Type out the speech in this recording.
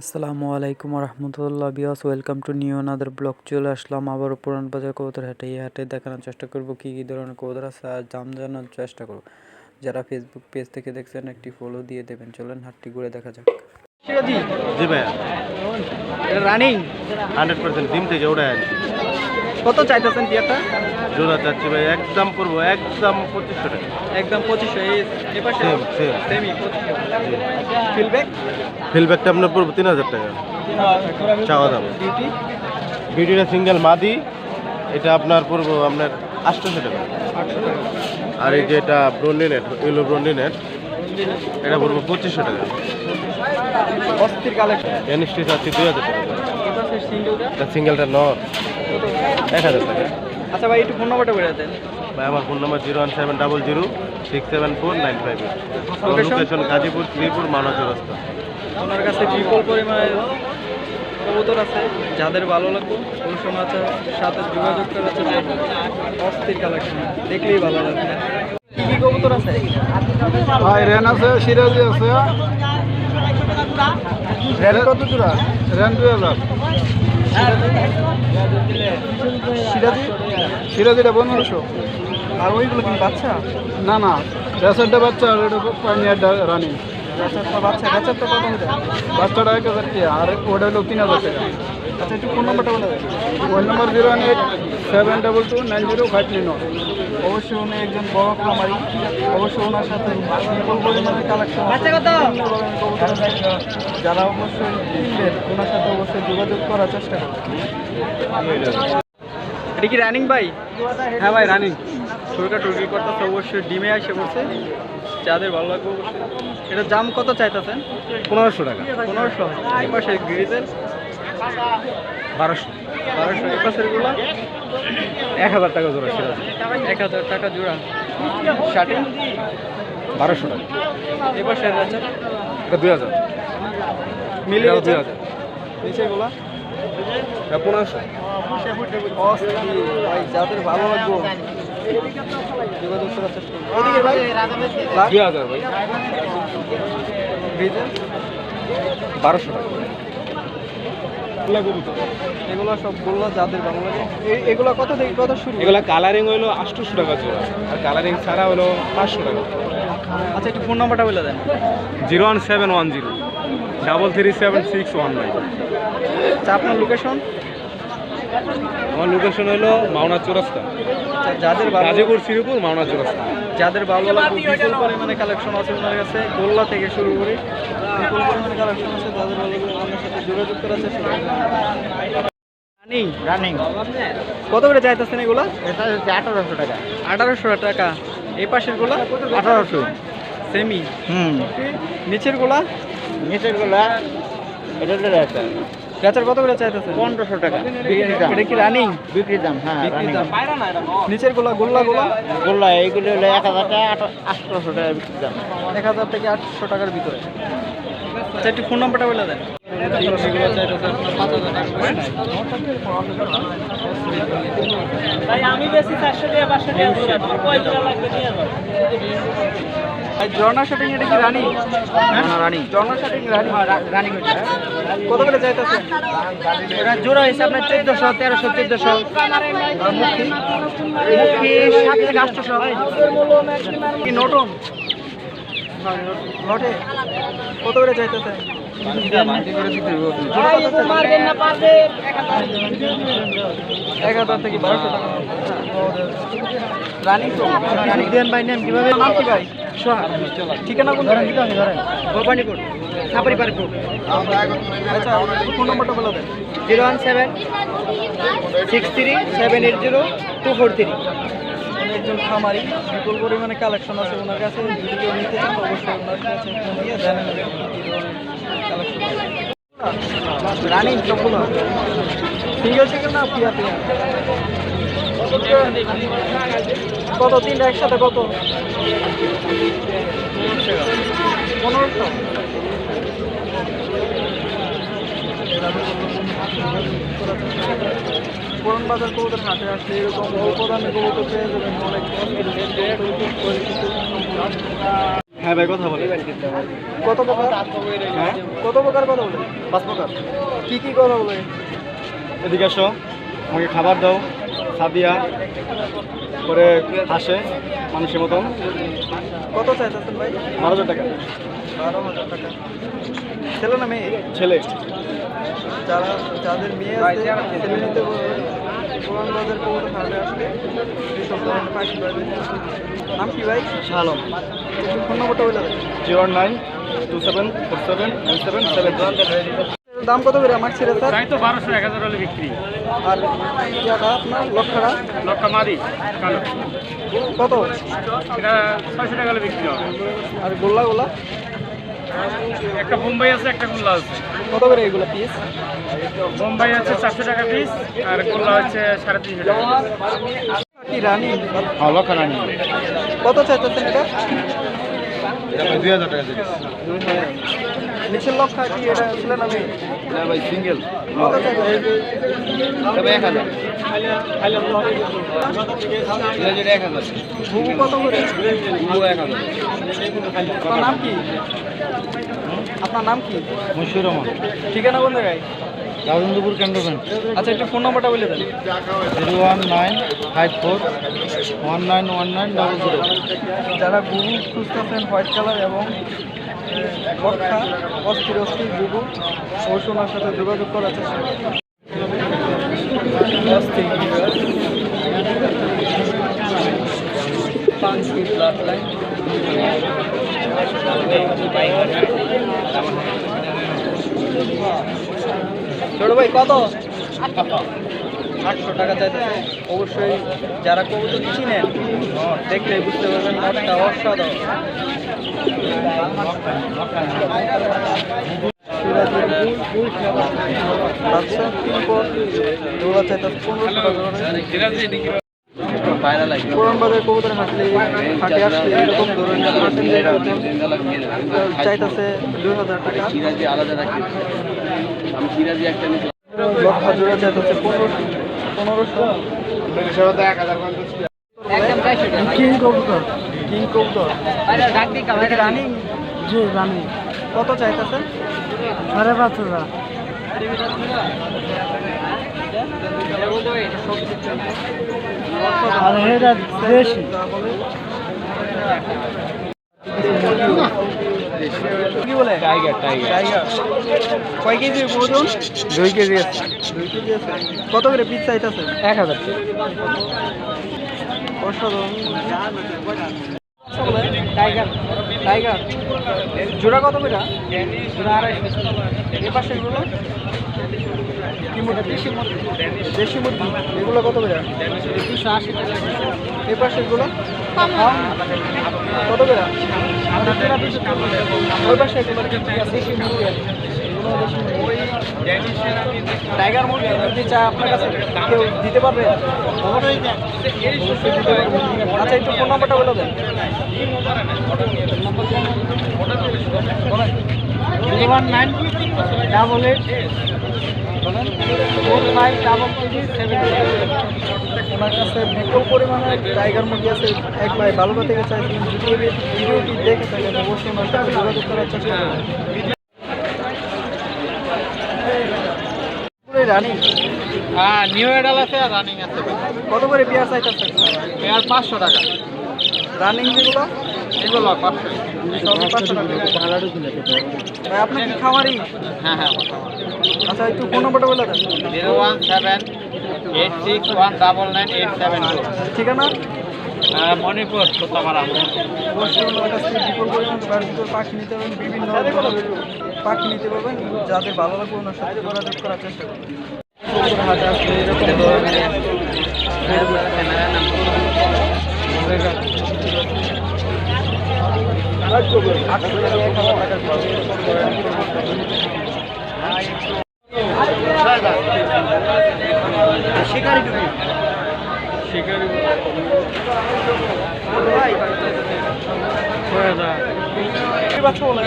আসসালামু আলাইকুম রহমতুল্লাহ বিয়াস welcome to new another block চলে আসলাম আবার পুরান বাজার কবুতর হাটে। এই হাটে দেখানোর চেষ্টা করব কী কী ধরনের কবুতর আছে আর দাম জানার চেষ্টা করব। যারা ফেসবুক পেজ থেকে দেখছেন একটি ফলো দিয়ে দেবেন। চলেন হাটটি ঘুরে দেখা যাক। জি ভাইয়া। রানিং হান্ড্রেড পার্সেন্ট ডিম থেকে ওটা কত চাইতেছেন বিয়ারটা জোড়া চাচ্ছি ভাই একদম পড়ব একদম পঁচিশশো টাকা। একদম পঁচিশশো এই ফিলব্যাক ফিলব্যাকটা আপনার পড়ব তিন হাজার টাকা। চাওয়া দাম। ডিউটি ভিডিওটা সিঙ্গেল মাদি এটা আপনার পড়ব আপনার আটশোশো টাকা। আটশো টাকা। আর এই যে এটা ব্রন্ডি নেট ইলো ব্রন্ডি নেট এটা পড়ব পঁচিশশো টাকা। অস্থির কালেকশন এনএসটি চাচ্ছি দুই হাজার টাকা। সিঙ্গেলটা নর। এক হাজার টাকা। আচ্ছা ভাই একটু ফোন নাম্বারটা বলে দেন। ভাই আমার phone number zero one seven double zero six seven four nine five Location? Location Gazipur Sreepur মানস রাস্তা। ওনার কাছে বিপুল পরিমাণে কবুতর আছে যাদের ভালো লাগবে সময় আছে সাথে যোগাযোগ চেষ্টা করবেন। অস্থির কালেকশন দেখলেই ভালো লাগবে। কি কি কবুতর আছে? ভাই রেন আছে সিরাজি আছে। রেড কত জোড়া রেন দুই হাজার। সিরাজি? সিরাজিটা পনেরোশো। আর ওইগুলো কি বাচ্চা? না না রেসারটা বাচ্চা আর রানিং বাচ্চা বাচ্চার তো কত বাচ্চাটা এক আর ওটা হলো তিন হাজার টাকা একটু ফোন নাম্বারটা বলে one number zero eight seven double two nine zero five nine অবশ্যই উনি একজন বড় খামারি অবশ্যই ওনার সাথে বিপুল পরিমাণে কালেকশন যারা অবশ্যই কিনবেন সাথে অবশ্যই যোগাযোগ করার চেষ্টা করবেন রানিং ভাই? হ্যাঁ ভাই রানিং টুরকা টুরকি করতেছে, অবশ্যই ডিমে আসে পড়ছে। যাদের ভালো লাগবে এটা দাম কত চাইতেছেন? পনেরোশো টাকা। পনেরোশো। এই পাশে গ্রিজের বারোশো। বারোশো। এই পাশেরগুলা? এক হাজার টাকা জোড়া সিরাজি এক হাজার টাকা জোড়া। শার্টিং বারোশো টাকা। এই পাশের আছে? এটা দুই হাজার। এটাও দুই হাজার। নিচেগুলা পনেরোশো। যাদের ভালো লাগবে দুই হাজার ভাই বারোশো টাকা এগুলো সবগুলো যাদের ভালো লাগে এই- এগুলো কত থেকে কত শুরু এগুলা কালারিং আটশোশো টাকা জোড়া আর কালারিং ছাড়া হলো পাঁচশো টাকা। আচ্ছা একটু ফোন নাম্বারটা বলে দেন। Zero one seven one zero double three seven six one nine. আচ্ছা আপনার লোকেশন আমার লোকেশন হলো মাওনা চৌরাস্তা। যাদের গাজীপুর শ্রীপুর মাওনা চৌরাস্তা। যাদের ভালো লাগবে বিপুল পরিমাণে কালেকশন আছে ওনার কাছে গোল্লা থেকে শুরু করে বিপুল পরিমাণে কালেকশন আছে যাদের ভালো লাগবে ওনার সাথে যোগাযোগ করার চেষ্টা করবেন রানিং রানিং কত করে চাইতেছেন এগুলো? এটা হচ্ছে আঠারোশো টাকা। আঠারোশো টাকা। এই পাশেরগুলা? আঠারোশো। সেমি হুম। নিচেরগুলা? নিচেরগুলা এটা গাছের কত করে চাইতেছেন? পনেরোশো টাকা। এটা কি রানিং? বিক্রি দাম হ্যাঁ বিক্রি দাম। নিচেরগুলা গোল্লা গোলা? গোল্লা এইগুলো হলো এক হাজার টাকা আঠারোশো টাকা বিক্রি দাম। এক হাজার থেকে আটশো টাকার ভিতরে। আচ্ছা একটু ফোন নাম্বারটা বলে দেন। এগুলো চাইতেছেন পাঁচ হাজার টাকা করে। ভাই ঝর্ণা শাটিং এটা কি রানি? রানি। ঝর্ণা শাটিং রানি। রানি কত করে ওটা জোড়া হয়েছে আপনার চোদ্দোশো তেরোশো চোদ্দোশো। আর মুখি মুখি সাত থেকে আটশোশো। কি নটন নটে? কত করে চাইতেছেন এক হাজার থেকে বারোশো টাকা। রানিং তো। রানিং। দেন ভাই নেন কীভাবে? নাম কি ভাই? ঠিকানা কোন ভবানীপুর। সাপারি আচ্ছা ফোন নাম্বারটা বলে zero one seven six three seven eight zero two four three. একজন খামারি বিপুল পরিমাণে কালেকশন আছে ওনার কাছে। যদি কেউ নিতে চান অবশ্যই ওনার কাছে ফোন দিয়ে জানেন কালেকশন রানিং সবগুলো সিঙ্গেল সিঙ্গেল না পিয়া পিয়া কত তিনটা একসাথে কত? পনেরোশো। পুরন বাজার কবুতর হাটে আসলে এরকম অল্প দামে কবুতর পেয়ে যাবেন অনেক হ্যাঁ ভাই কথা বলে কত প্রকার? হ্যাঁ? কত প্রকার কথা বলে পাঁচ প্রকার। কি কি কথা বলে এদিকে আসো আমাকে খাবার দাও সাদিয়া করে আসে মানুষের মতন। কত চাই ভাই? বারো হাজার টাকা। বারো হাজার টাকা। ছেলে না মেয়ে? ছেলে। যারা যাদের মেয়ে আছে ছেলে নিতে পুরান বাজার কবুতর হাটে আসলে পাখি পাবে নাম কি ভাই? শালম। ফোন নম্বরটা বলে zero nine two seven four seven nine seven seven দাম কত করে আমার ছেলে স্যার? তাই তো বারোশো এক হাজার হলে বিক্রি। আর ইয়াটা আপনার লক্ষটা লক্কা মাদি কালো। কত? এটা ছয়শো টাকা হলে বিক্রি হবে। আর গোল্লা গোল্লা? একটা বোম্বাই আছে একটা গোল্লা আছে। কত করে এগুলো পিস বোম্বাই আছে চারশো টাকা পিস আর গোল্লা হচ্ছে সাড়ে তিনশো টাকা কি রানি? লক্ষা রানি। কত চাইতেছেন এটা? দুই হাজার টাকা নিচের লক্ষা কি এটা ছিল না আমি? না ভাই সিঙ্গেল তবে এক হাজার। এক হাজার। ঘুঘু কত করে? এক হাজার। আপনার নাম কি? আপনার নাম কি? মুশির রহমান। ঠিকানা কোন জায়গায় রাজেন্দ্রপুর ক্যান্টনমেন্ট আচ্ছা একটু ফোন নম্বরটা বলে দেন। Zero one nine five four one nine one nine double zero. যারা গুগু খুঁজতেছেন হোয়াইট কালার এবং অস্থির অস্থির গুগু অবশ্যই ওনার সাথে যোগাযোগ করার চেষ্টা করুন। ব্লাড লাইন ছোট ভাই, কত? আটশো টাকা চাইতেছে। অবশ্যই যারা কবুতর চিনেন দেখলে বুঝতে পারবেন নটটা অসাধারণ। আচ্ছা। পুরান বাজার কবুতর হাঁটলে, হাটে আসলে এরকম চাইতেছে দুই হাজার টাকা। লক্ষ জোড়া চাইতেছে পনেরোশো পনেরোশো কিং কবুতর কিং কবুতর। রানিং? জি রানিং। কত চাইতেছে সাড়ে পাঁচ হাজার। আর এটা দেশি। কি বলে? টাইগার টাইগার টাইগার কয় কেজি ওজন দুই কেজি আছে। দুই কেজি আছে। কত করে পিস চাইতেছে এক হাজার। টাইগার টাইগার জোড়া কত করে? জোড়া আড়াইশো। এ পাশে এগুলো? কি মুরগি দেশি মুরগি দেশি মুরগি এগুলো কত করে? দুশো আশি টাকা। এ পাশে এগুলো? টাইগার মুরগি যদি চায় আপনার কাছে কেউ দিতে পারবে। আচ্ছা একটু ফোন নাম্বারটা বলে দেন নাইন ডাবল এইট ওনার কাছে বিপুল পরিমাণে টাইগার মুরগি আছে। এক ভাই ভালোবা থেকে চাইছিলেন ভিডিওটি দেখে থাকেন অবশ্যই ওনার সাথে যোগাযোগ করার চেষ্টা করবেন। রানিং হ্যাঁ নিউ এডাল আছে আর রানিং আছে। কত করে পেয়ার চাইতেছে আর পাঁচশো টাকা। রানিং যেগুলো? এগুলো পাঁচশো। সবই পাঁচশো টাকা। ভাই আপনি কি খামারি? হ্যাঁ হ্যাঁ আচ্ছা একটু ফোন নম্বরটা বলে দেন। Zero one seven eight six one double nine eight seven two. ঠিকানা? মণিপুর বাড়িতে পাখি নিতে পারবেন বিভিন্ন পাখি নিতে পারবেন যাদের ভালো লাগবে ওনার সাথে যোগাযোগ করার চেষ্টা করবেন কবুতর এরকম ধরনের আটশো টাকার শিকারি শিকারি বাচ্চা বলে